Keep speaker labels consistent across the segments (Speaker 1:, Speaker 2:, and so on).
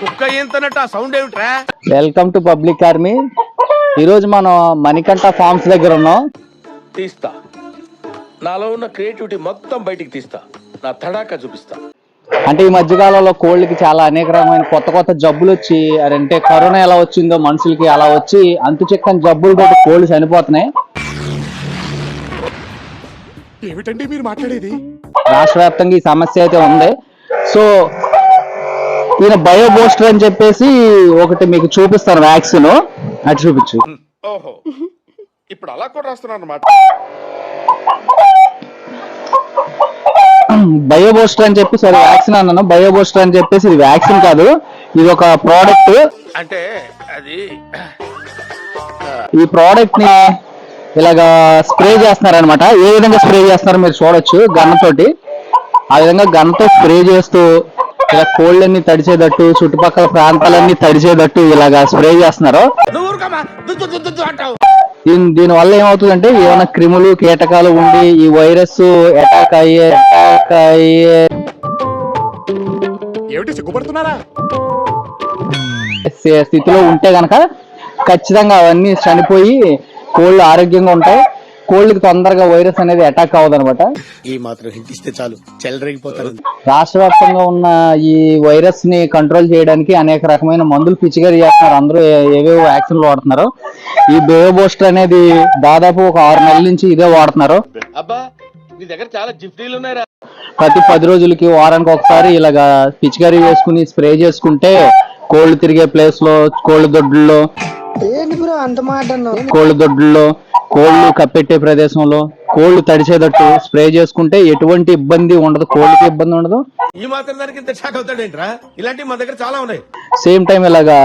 Speaker 1: కుక్క ఏంతనట్టు ఆ సౌండ్ ఏమిట్రా?
Speaker 2: వెల్కమ్ టు పబ్లిక్ ఆర్మీ ఈరోజు మనం మణికంఠ ఫార్మ్స్ దగ్గర ఉన్నాం.
Speaker 1: తీస్తా. నాలో ఉన్న క్రియేటివిటీ మొత్తం బయటికి తీస్తా. నా తడాకా చూపిస్తా.
Speaker 2: అంటే ఈ మధ్యకాలంలో కోళ్ళకి చాలా అనేక రకమైన కొత్త కొత్త జబ్బులు వచ్చి అంటే కరోనా ఎలా వచ్చిందో మనుషులకి అలా వచ్చి అంతు చిక్కని జబ్బులతో కోళ్ళు చనిపోతున్నాయి.
Speaker 3: ఏమిటండి మీరు మాట్లాడేది?
Speaker 2: రాష్ట్ర వ్యాప్తంగా ఈ సమస్య అయితే ఉంది. సో ఈయన బయో బూస్టర్ అని చెప్పేసి ఒకటి మీకు చూపిస్తాను వ్యాక్సిన్ అది చూపించు.
Speaker 1: ఓహో. ఇప్పుడు అలా కూడా రాస్తున్నాను అనమాట
Speaker 2: బయో బూస్టర్ అని చెప్పి సరే వ్యాక్సిన్ అన్నాను. బయో బూస్టర్ అని చెప్పేసి ఇది వ్యాక్సిన్ కాదు. ఇది ఒక ప్రోడక్ట్
Speaker 1: అంటే అది
Speaker 2: ఈ ప్రోడక్ట్ని ఇలాగా స్ప్రే చేస్తున్నారనమాట ఏ విధంగా స్ప్రే చేస్తున్నారో మీరు చూడొచ్చు గన్ తోటి ఆ విధంగా గన్తో స్ప్రే చేస్తూ ఇలా కోళ్ళన్నీ తడిచేటట్టు చుట్టుపక్కల ప్రాంతాలన్నీ తడిచేటట్టు ఇలాగా స్ప్రే చేస్తున్నారు. దీని దీని వల్ల ఏమవుతుందంటే ఏమైనా క్రిములు కీటకాలు ఉండి ఈ వైరస్ అటాక్ అయ్యే అటాక్ అయ్యే.
Speaker 3: ఏమిటి సిగ్గుపడుతున్నారా?
Speaker 2: స్థి- స్థితిలో ఉంటే గనక ఖచ్చితంగా అవన్నీ చనిపోయి కోళ్ళు ఆరోగ్యంగా ఉంటాయి. కోళ్ళకి తొందరగా వైరస్ అనేది అటాక్ అవ్వదు అనమాట
Speaker 4: ఈ మాత్రం హిట్ ఇస్తే చాలు. చెలరేగిపోతారు.
Speaker 2: రాష్ట్ర వ్యాప్తంగా ఉన్న ఈ వైరస్ని కంట్రోల్ చేయడానికి అనేక రకమైన మందులు పిచ్చిగారి చేస్తున్నారు. అందరూ ఏవేవో వ్యాక్సిన్లు వాడుతున్నారు. ఈ బేబోస్టర్ అనేది దాదాపు ఒక ఆరు నెలల నుంచి ఇదే వాడుతున్నారు.
Speaker 1: అబ్బా నీ దగ్గర చాలా జిఫ్టీలు ఉన్నాయిరా.
Speaker 2: ప్రతి పది రోజులకి వారానికి ఒకసారి ఇలాగా పిచికారీ వేసుకుని స్ప్రే చేసుకుంటే కోళ్ళు తిరిగే ప్లేస్లో కోళ్ళ దొడ్లలో కోళ్ళ దొడ్లలో కోళ్ళు కప్పెట్టే ప్రదేశంలో కోళ్ళు తడిచేటట్టు స్ప్రే చేసుకుంటే ఎటువంటి ఇబ్బంది ఉండదు. కోళ్ళకి ఇబ్బంది ఉండదు.
Speaker 1: ఈ మాత్రం దానికి ఇంత షాక్ అవుతాడేంట్రా ఇలాంటివి మా దగ్గర చాలా ఉన్నాయి.
Speaker 2: సేమ్ టైం ఇలాగా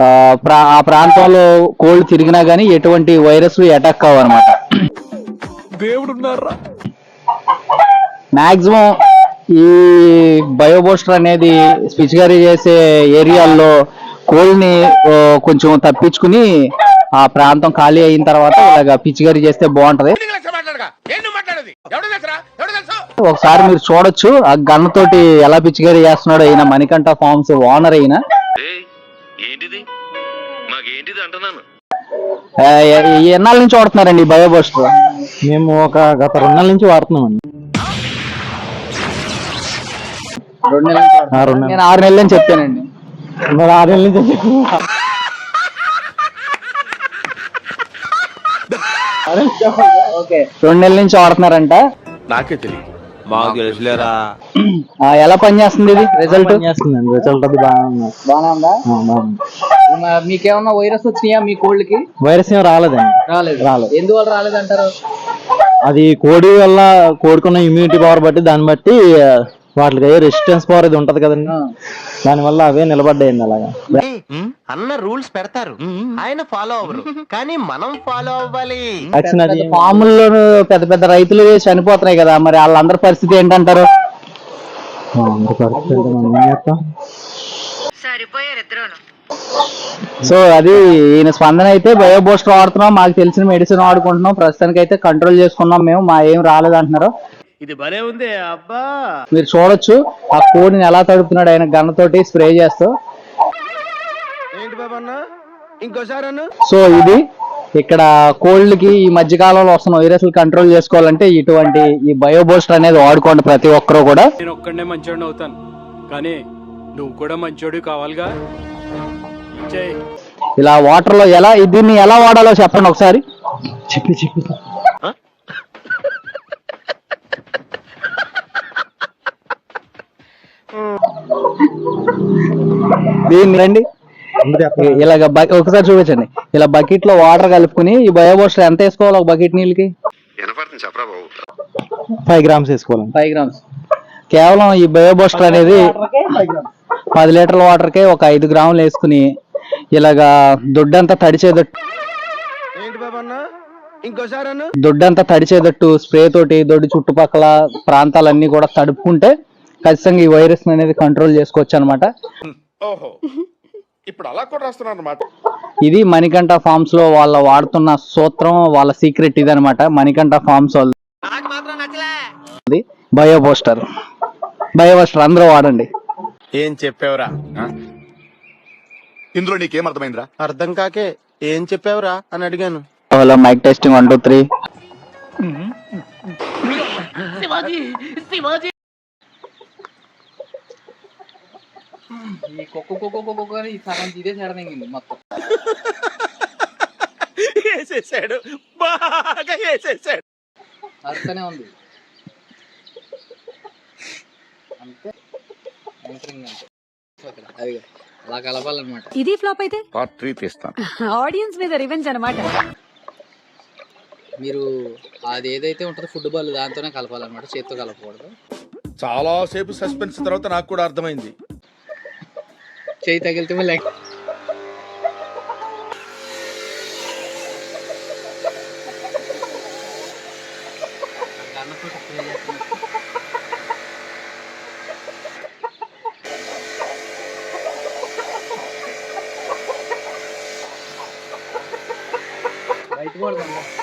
Speaker 2: ఆ, ప్రా- ఆ ప్రాంతంలో కోళ్ళు తిరిగినా గానీ ఎటువంటి వైరస్ అటాక్ కావన్నమాట.
Speaker 1: దేవుడున్నారా?
Speaker 2: మాక్సిమం ఈ బయోబోస్టర్ అనేది పిచికారీ చేసే ఏరియాల్లో కోళ్ళని కొంచెం తప్పించుకుని ఆ ప్రాంతం ఖాళీ అయిన తర్వాత ఇలాగ పిచికారీ చేస్తే బాగుంటది. ఒకసారి మీరు చూడొచ్చు ఆ గన్ తోటి ఎలా పిచికారీ చేస్తున్నాడో ఈయన మణికంఠ ఫార్మ్స్ ఓనర్ అయిన ఎన్నాళ్ళ నుంచి వాడుతున్నారండి ఈ బయోబోస్టర్
Speaker 5: మేము ఒక గత రెండు నెలల నుంచి వాడుతున్నామండి.
Speaker 2: రెండు నెలల నుంచి
Speaker 5: ఆ, రెండు నెలలు.
Speaker 2: నేను ఆరు నెలలు అని చెప్పానండి.
Speaker 5: మరి ఆరు నెలల నుంచి
Speaker 2: ఓకే. రెండు నెలల నుంచి వాడుతున్నారంట
Speaker 1: నాకే తెలియదు
Speaker 6: మాకు తెలుసులేరా.
Speaker 2: ఆ, ఎలా పనిచేస్తుంది ఇది? రిజల్ట్
Speaker 5: చేస్తుందండి? రిజల్ట్ అది బాగా ఉంది.
Speaker 2: బాగా ఉందా?
Speaker 5: ఆ, బాగుంది
Speaker 2: మ- మీకేమన్నా వైరస్ వచ్చినాయా మీ కోళ్ళకి?
Speaker 5: వైరస్ ఏం రాలేదండి.
Speaker 2: రాలేదు.
Speaker 5: రాలేదు.
Speaker 2: ఎందువల్ల రాలేదంటారు?
Speaker 5: అది కోడి వల్ల కోడుకున్న ఇమ్యూనిటీ పవర్ బట్టి దాన్ని బట్టి వాటికి అయ్యే రెసిస్టెన్స్ పవర్ అది ఉంటది కదండి.
Speaker 2: ఆ.
Speaker 5: దాని వల్ల అవే నిలబడ్డాయండి అలాగా.
Speaker 7: అన్న రూల్స్ పెడతారు. ఆయన ఫాలో అవ్వరు. కానీ మనం ఫాలో అవ్వాలి.
Speaker 2: ఫాముల్లో పెద్ద పెద్ద రైతులు చనిపోతున్నాయి కదా మరి వాళ్ళందరి పరిస్థితి ఏంటంటారు? సో అది ఈయన స్పందన అయితే బయో బూస్టర్ వాడుతున్నాం మాకు తెలిసిన మెడిసిన్ వాడుకుంటున్నాం ప్రస్తుతానికి అయితే కంట్రోల్ చేసుకున్నాం మేము మా ఏం రాలేదు అంటున్నారు.
Speaker 1: ఇది భలే ఉంది అబ్బా.
Speaker 2: మీరు చూడొచ్చు ఆ కోడిని ఎలా తడుపుతున్నాడు ఆయన గన్నతోటి స్ప్రే చేస్తూ.
Speaker 1: ఏంటి ఇంకోసారి అన్న?
Speaker 2: సో ఇది ఇక్కడ కోళ్ళకి ఈ మధ్య కాలంలో వస్తున్న వైరస్లు కంట్రోల్ చేసుకోవాలంటే ఇటువంటి ఈ బయో బూస్టర్ అనేది వాడుకోండి ప్రతి ఒక్కరూ కూడా.
Speaker 8: నేను ఒక్కడనే మంచోడిని అవుతాను. కానీ నువ్వు కూడా మంచోడు కావాలిగా?
Speaker 2: ఇలా వాటర్లో ఎలా దీన్ని ఎలా వాడాలో చెప్పండి ఒకసారి.
Speaker 5: చెప్పి చెప్పి.
Speaker 2: దీన్ని రండి? ఇలాగ బ- ఒకసారి చూపించండి. ఇలా బకెట్లో వాటర్ కలుపుకుని ఈ బయో బూస్టర్ ఎంత వేసుకోవాలి ఒక బకెట్ నీళ్ళకి?
Speaker 5: ఫైవ్ గ్రామ్స్ వేసుకోవాలి
Speaker 2: ఫైవ్ గ్రామ్స్. కేవలం ఈ బయో బూస్టర్ అనేది పది లీటర్ల వాటర్ కే ఒక ఐదు గ్రాములు వేసుకుని ఇలాగా దొడ్డంతా తడిచేదట్టు దొడ్డంతా తడిచేటట్టు స్ప్రే తోటి దొడ్డి చుట్టుపక్కల ప్రాంతాలన్నీ కూడా తడుపుకుంటే ఖచ్చితంగా ఈ వైరస్ అనేది కంట్రోల్ చేసుకోవచ్చు అనమాట
Speaker 1: ఓహో. ఇప్పుడు అలా కూడా రాస్తున్నాను అనమాట
Speaker 2: ఇది మణికంఠ ఫార్మ్స్లో వాళ్ళ వాడుతున్న సూత్రం వాళ్ళ సీక్రెట్ ఇది అనమాట మణికంఠ ఫార్మ్స్ వాళ్ళది. బయో పోస్టర్ బయో పోస్టర్ అందరూ వాడండి.
Speaker 1: ఏం చెప్పావురా?
Speaker 9: ఇందులో నీకేం అర్థమైందిరా?
Speaker 4: అర్థం కాకే ఏం చెప్పావురా అని అడిగాను.
Speaker 10: Hello mike testing one two three
Speaker 2: ఈ కుక్క కుక్క కుక్క కుక్క అని సగం ఇదే సడనింగింది మొత్తం
Speaker 9: వేసేసాడు బాగా వేసేసాడు
Speaker 2: అర్థనే ఉంది అంతే యాంకరింగ్ అంతే ఓకే, అది అలా కలపాలన్నమాట
Speaker 11: ఇది ఫ్లాప్ అయితే?
Speaker 9: పార్ట్ త్రీ తీస్తాను.
Speaker 11: ఆడియన్స్ మీద రివెంజ్ అనమాట
Speaker 2: మీరు అది ఏదైతే ఉంటుందో ఫుట్బాల్ దాంతోనే కలపాలన్నమాట చేత్తో కలపకూడదు.
Speaker 1: చాలా సేపు సస్పెన్స్ తర్వాత నాకు కూడా అర్థమైంది.
Speaker 2: చేయి తగిలితే మళ్ళీ బయట కూడా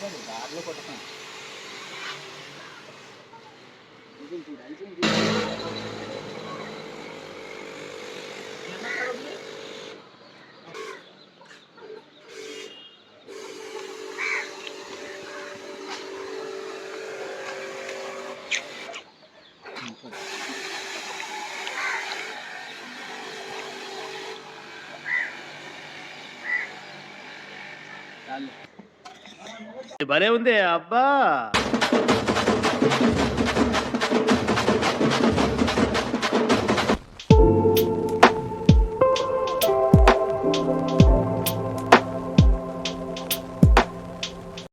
Speaker 2: Gracias.
Speaker 4: భలే ఉంది అబ్బా.